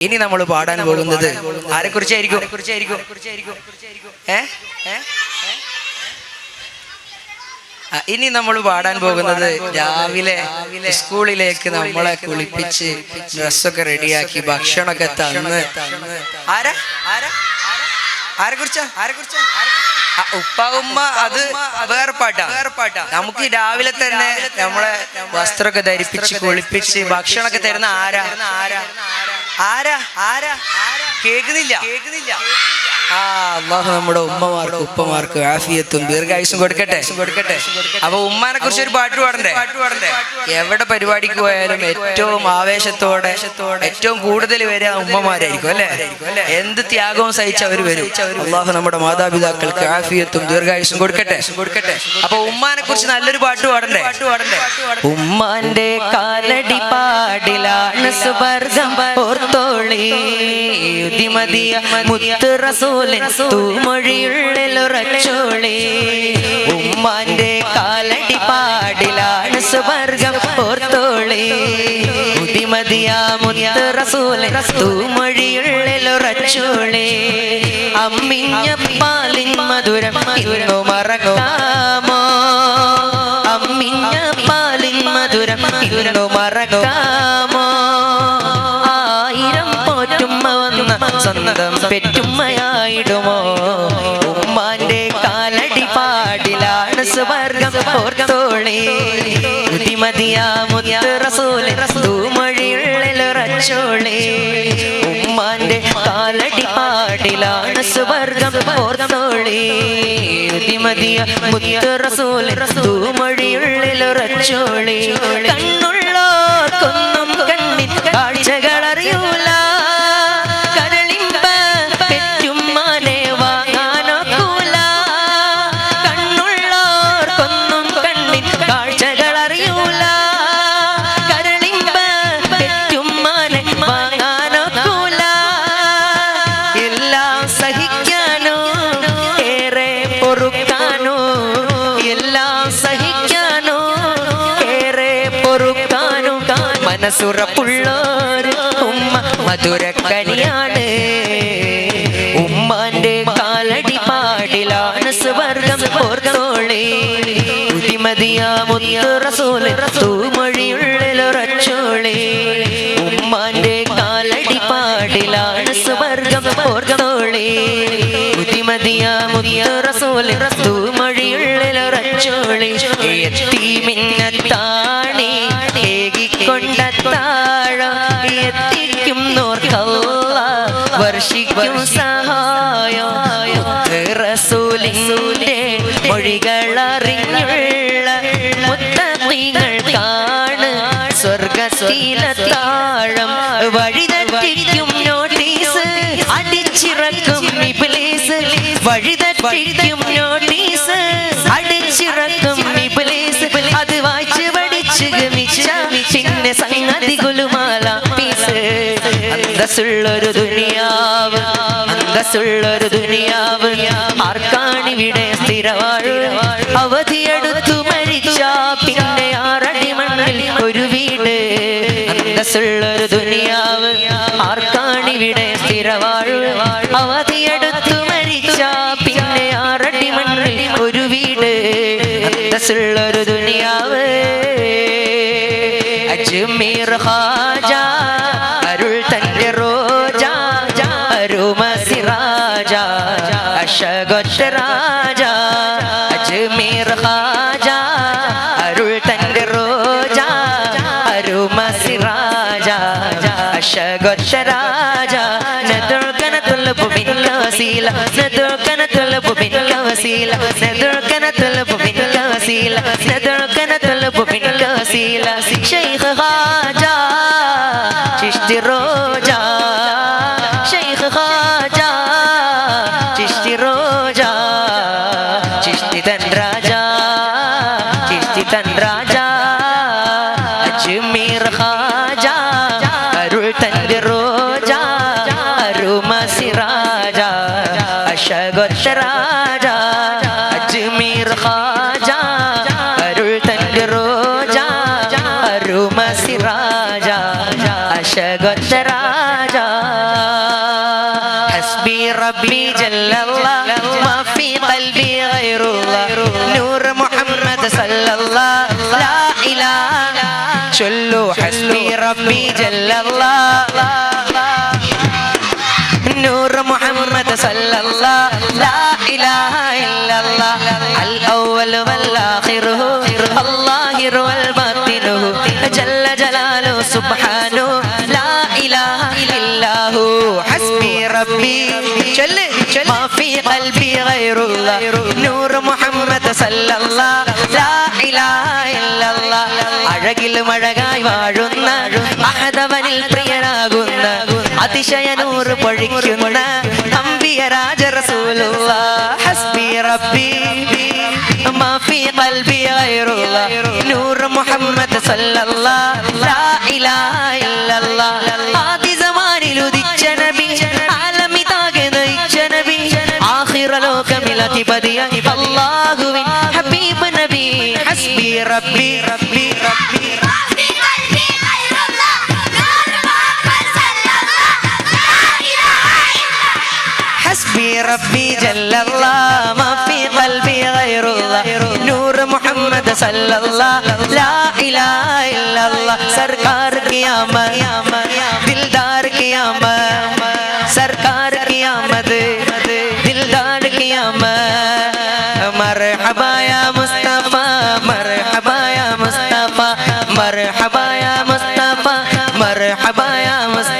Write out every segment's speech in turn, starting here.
ഇനി നമ്മൾ പാടാൻ പോകുന്നത് ആരെ കുറിച്ചായിരിക്കും ഇനി നമ്മൾ പാടാൻ പോകുന്നത് രാവിലെ സ്കൂളിലേക്ക് നമ്മളെ കുളിപ്പിച്ച് ഡ്രസ്സൊക്കെ റെഡിയാക്കി ഭക്ഷണമൊക്കെ തന്ന്. ആരാ? ആരാ? കുറിച്ചാ ആരെ കുറിച്ചാ ഉപ്പ ഉമ്മ അത് വേറെ പാട്ടാ. വേറെ പാട്ടാ. നമുക്ക് രാവിലെ തന്നെ നമ്മളെ വസ്ത്രമൊക്കെ ധരിപ്പിച്ച് കുളിപ്പിച്ച് ഭക്ഷണമൊക്കെ തരുന്ന ആരാ? ആരാ? ആരാ? ആരാ? കേൾക്കുന്നില്ല. കേൾക്കുന്നില്ല. ആ അള്ളാഹു നമ്മുടെ ഉമ്മമാർക്ക് ഉപ്പമാർക്ക് ആഫിയത്തും ദീർഘായുസും കൊടുക്കട്ടെ? കൊടുക്കട്ടെ? അപ്പൊ ഉമ്മാനെ കുറിച്ച് ഒരു പാട്ട് പാടണ്ടേ? എവിടെ പരിപാടിക്ക് പോയാലും ഏറ്റവും ആവേശത്തോടെ ഏറ്റവും കൂടുതൽ വരിക ഉമ്മമാരായിരിക്കും അല്ലെ? എന്ത് ത്യാഗവും സഹിച്ച് അവർ വരും. അള്ളാഹു നമ്മുടെ മാതാപിതാക്കൾക്ക് ആഫിയത്തും ദീർഘായുസും കൊടുക്കട്ടെ? കൊടുക്കട്ടെ? അപ്പൊ ഉമ്മാനെ കുറിച്ച് നല്ലൊരു പാട്ട് പാടണ്ടേ? പാട്ട് പാടണ്ടേ? ഉമ്മാന്റെ കാലടി പാടിലാണ് സുവർഗം പോർത്തോളി. മുത്തു മുത്ത് റസൂലൻ തൂമൊഴിയുള്ളിലുറച്ചോളി. ഉമ്മാന്റെ കാലടി പാടിലാണ് സ്വർഗം ഓർത്തോളി യുതിമതിയ റസൂലെ തൂമൊഴിയുള്ളിലുറച്ചോളി. അമ്മിഞ്ഞ പാലിൻ മധുരം ഇന്നു മറക്കാമോ? അമ്മിഞ്ഞ പാലിൻ മധുരം ഇന്നു മറക്കാമോ? സ്വന്തം പെറ്റുമ്മയായിടുമോ? ഉമ്മാന്റെ കാലടി പാടിലാണ് സ്വർഗം ഓർത്തോളി ഉമ്മാന്റെ കാലടി പാടിലാണ് സ്വർഗം ഓർത്തോളി ബുദ്ധിമതിയ മുത്ത് റസൂൽ തൂമൊഴിയുള്ളിലുറച്ചോളി കണ്ണുള്ളോർക്കൊന്നും കണ്ണി കാഴ്ചകൾ മനസ്സുറപ്പുള്ളൊരു ഉമ്മ മധുര മധുരക്കനിയാണ്. ഉമ്മാന്റെ കാലടി പാടിലാണ് സ്വർഗം ഓർത്തോളി. റസൂൽ തൂമൊഴിയുള്ളിലുറച്ചോളി. ഉമ്മാന്റെ കാലടി പാടിലാണ് സ്വർഗം ഓർത്തോളി. റസൂൽ തൂമൊഴിയുള്ളിലുറച്ചോളി. എത്തിമിന്നത്താണി ഏകിക്കൊണ്ട താഴം എത്തിക്കും നോർക്കല്ല വർഷിക്കും സഹായം. റസൂലിന്റെ മൊഴികളറിഞ്ഞുള്ള മുത്തങ്ങൾ കാണ് വഴി താഴം വഴിതെറ്റിക്കും നോട്ടീസ് അടിച്ചിറക്കും ഇബ്ലീസ്. വഴിതെറ്റിക്കും നോട്ടീസ് അടിച്ചിറക്കും ഇബ്ലീസ്. അത് വായിച്ച് പഠിച്ച് ഗമിച്ച പിന്നെ സംഗതി അന്തസ്സുള്ളൊരു ദുനിയാവ് അന്തസ്സുള്ളൊരു ദുനിയാവ്. ആർക്കാണിവിടെ സ്ഥിരവാഴ് അവധിയെടുത്തു മരിച്ചാ പിന്നെ ആറടി മണ്ണിൽ ഒരു വീട്. അന്തസ്സുള്ളൊരു ദുനിയാവ് ആർക്കാണിവിടെ സ്ഥിരവാഴ് അവധിയെടുത്തു മരിച്ചാ പിന്നെ ആറടി മണ്ണിൽ ഒരു വീട്. അന്തസ്സുള്ളൊരു ദുനിയാവ്. അജ്മീർ ഹാജ राजा अजमेर खाजा अरुल तंग रोजा अरु मसी राजा अशगत राजा नदुर्गन तुलप बिन वसीला नदुर्गन तुलप बिन वसीला नदुर्गन तुलप حسبي ربي جل الله. ما في قلبي غير الله. نور محمد صلى الله. لا إله. شلوا حسبي ربي جل الله. نور محمد صلى الله. لا إله إلا الله. الأول والآخر هو الظاهر والباطن هو جل جلاله سبحانه. റബ്ബി. ചൊല്ല് മാഫി ഖൽബി ഗൈറുള്ള നൂർ മുഹമ്മദ് സല്ലല്ലാഹ് ലാ ഇലാഹ ഇല്ലല്ലാഹ് അഴകിലും അഴകായി വാഴുന്ന അഹദവനിൽ പ്രിയനാകുന്ന അതിശയ നൂറ് പൊഴിക്കുന്ന അമ്പിയ രാജ റസൂലുള്ള ഹസ്ബി റബ്ബി. മാഫി ഖൽബി ഗൈറുള്ള നൂർ മുഹമ്മദ് സല്ലല്ലാഹ് ലാ ഇലാഹ ഇല്ലല്ലാഹ് ലോകത്തിനധിപതിയായി അള്ളാഹുവിൻ ഹബീബ് നബി ഹസ്ബി റബ്ബി. റബ്ബി റബ്ബി حسبي ربي جل الله ما في قلبي غير الله نور محمد صلى الله لا إله إلا الله سرکار قیامت دلدار قیامت سرکار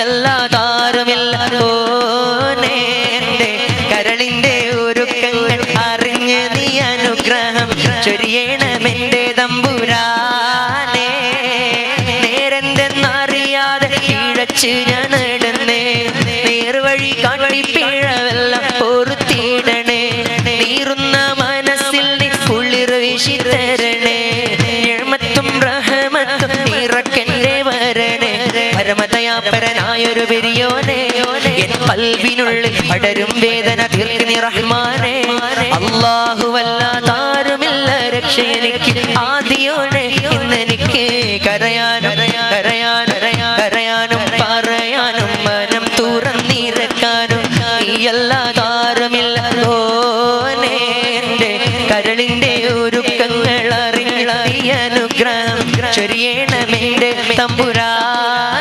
നീയല്ലാതാരുമില്ല കോനേ എന്റെ കരളിന്റെ ഒരുക്കങ്ങൾ അറിഞ്ഞ് നീ അനുഗ്രഹം ചൊരിയണമെന്റെ തമ്പുരാനേ. നേരെന്തെന്നറിയാതെ ഇഴച്ച് ഞാൻ നടന്നേ നേർവഴി കാട്ടി പിഴവെല്ലാം പൊറുത്തിടണേ. നീറുന്ന മനസ്സിൽ നീ കുളിർ വീശി തരണേ. ഞമത്തും റഹമത്തും പരമതയാപരനായൊരു പെരിയോനെ എൻ കൽവിനുള്ളിൽ പടരും വേദന തീർക്ക് നീ റഹ്മാനെ. അള്ളാഹുവല്ലാതാരുമില്ല രക്ഷ എനിക്ക് ആദിയോനെ. ഇന്നെനിക്ക് കരയാനും കരയാനും കരയാനും പറയാനും മനം തുറന്നിരക്കാനും നീയല്ലാതാരുമില്ല ഓനെ എന്റെ കരളിന്റെ ഒരുക്കങ്ങൾ അറിഞ്ഞ അനുഗ്രഹം ചൊരിയണമെന്റെ തമ്പുരാനേ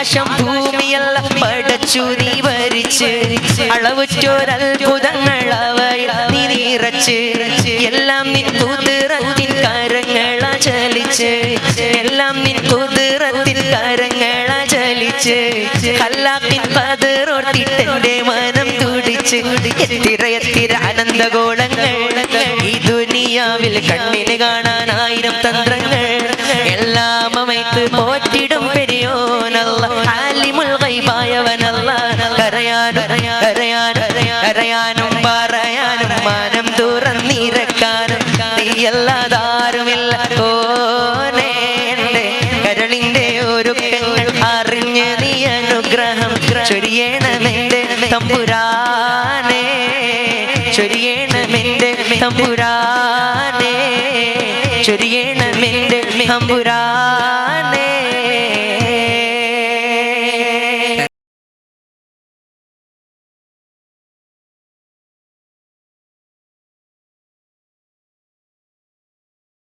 ആകാശം ഭൂമിയല്ല പടച്ചു നീ വരിച്ച് അളവുറ്റോരത്ഭുതങ്ങൾ അവയിൽ നിറച്ച്. എല്ലാം നിൻ കുതിരത്തിൻ കരങ്ങള ചലിച്ച്. എല്ലാം നിൻ കുതിരത്തിൻ കരങ്ങള ചലിച്ച്. കല്ലാപ്പിൻ പതിറോട്ടിട്ടെന്റെ മനം തുടിച്ച്. എത്തിര എത്തിര ആനന്ദഗോളങ്ങൾ ഈ ദുനിയാവിൽ കണ്ണിന് കാണാൻ ആയിരം തന്ത്രങ്ങൾ. എല്ലാം അമൈത്ത് പോറ്റിടും പെരിയോനല്ല ആലിമുൽ ഗൈബായവനല്ല കരയാനും കരയാനും കരയാനും പറയാനും മാനം തുറന്നിരക്കാനും നീയല്ലാതാരുമില്ല. ഓനേന്റെ കരളിന്റെ ഒരുക്കങ്ങൾ അറിഞ്ഞ് നീ അനുഗ്രഹം ചൊരിയണമെന്റെ തമ്പുരാനേ ചൊരിയണമെന്റെ തമ്പുരാനേ ചൊരിയണമെന്റെ തമ്പുരാനേ.